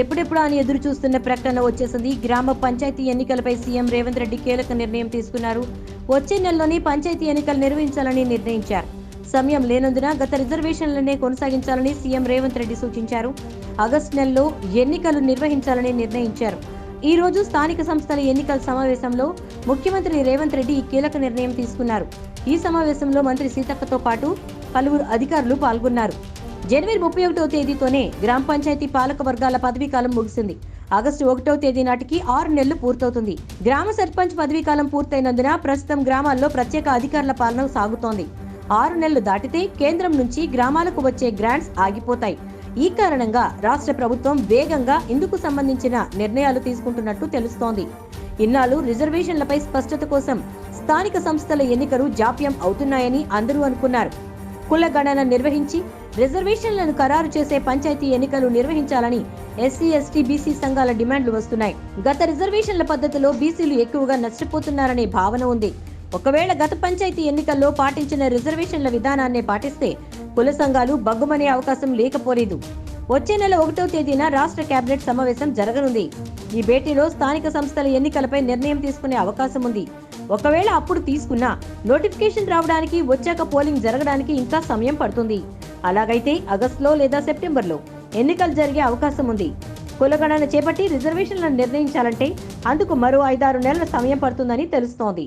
ఎప్పుడెప్పుడు అని ఎదురు చూస్తున్న ప్రకటన వచ్చేసింది. గ్రామ పంచాయతీ ఎన్నికలపై సీఎం రేవంత్ రెడ్డి కీలక నిర్ణయం తీసుకున్నారు. వచ్చే నెలలోనే పంచాయతీ ఎన్నికలు నిర్వహించాలని నిర్ణయించారు. సమయం లేనందున గత రిజర్వేషన్లనే కొనసాగించాలని సీఎం రేవంత్ రెడ్డి సూచించారు. ఆగస్టు నెలలో ఎన్నికలు నిర్వహించాలని నిర్ణయించారు. ఈ రోజు స్థానిక సంస్థల ఎన్నికల సమావేశంలో ముఖ్యమంత్రి రేవంత్ రెడ్డి ఈ కీలక నిర్ణయం తీసుకున్నారు. ఈ సమావేశంలో మంత్రి సీతక్కతో పాటు పలువురు అధికారులు పాల్గొన్నారు. జనవరి ముప్పై ఒకటో తేదీతోనే గ్రామ పంచాయతీ పాలక వర్గాల పదవీ కాలం ముగిసింది. ఆగస్టు ఒకటో తేదీ నాటికి ఆరు నెలలు పూర్తవుతుంది. గ్రామ సర్పంచ్ పదవీ కాలం పూర్తయినందున ప్రస్తుతం గ్రామాల్లో ప్రత్యేక అధికారుల పాలన సాగుతోంది. ఆరు నెలలు దాటితే కేంద్రం నుంచి గ్రామాలకు వచ్చే గ్రాంట్స్ ఆగిపోతాయి. ఈ కారణంగా రాష్ట్ర ప్రభుత్వం వేగంగా ఇందుకు సంబంధించిన నిర్ణయాలు తీసుకుంటున్నట్టు తెలుస్తోంది. ఇన్నాళ్ళు రిజర్వేషన్లపై స్పష్టత కోసం స్థానిక సంస్థల ఎన్నికలు జాప్యం అవుతున్నాయని అందరూ అనుకున్నారు. కుల గణన నిర్వహించి రిజర్వేషన్లను ఖరారు చేసే పంచాయతీ ఎన్నికలు నిర్వహించాలని ఎస్సీ ఎస్టీ బీసీ సంఘాల డిమాండ్లు వస్తున్నాయి. గత రిజర్వేషన్ల పద్ధతిలో బీసీలు ఎక్కువగా నష్టపోతున్నారనే భావన ఉంది. ఒకవేళ గత పంచాయతీ ఎన్నికల్లో పాటించిన రిజర్వేషన్ల విధానాన్ని పాటిస్తే కుల సంఘాలు బగ్గుమనే అవకాశం లేకపోలేదు. వచ్చే నెల ఒకటో తేదీన రాష్ట్ర కేబినెట్ సమావేశం జరగనుంది. ఈ భేటీలో స్థానిక సంస్థల ఎన్నికలపై నిర్ణయం తీసుకునే అవకాశం ఉంది. ఒకవేళ అప్పుడు తీసుకున్నా నోటిఫికేషన్ రావడానికి వచ్చాక పోలింగ్ జరగడానికి ఇంకా సమయం పడుతుంది. అలాగైతే ఆగస్టులో లేదా సెప్టెంబర్లో ఎన్నికలు జరిగే అవకాశం ఉంది. కులగణన చేపట్టి రిజర్వేషన్లను నిర్ణయించాలంటే అందుకు మరో ఐదారు నెలల సమయం పడుతుందని తెలుస్తోంది.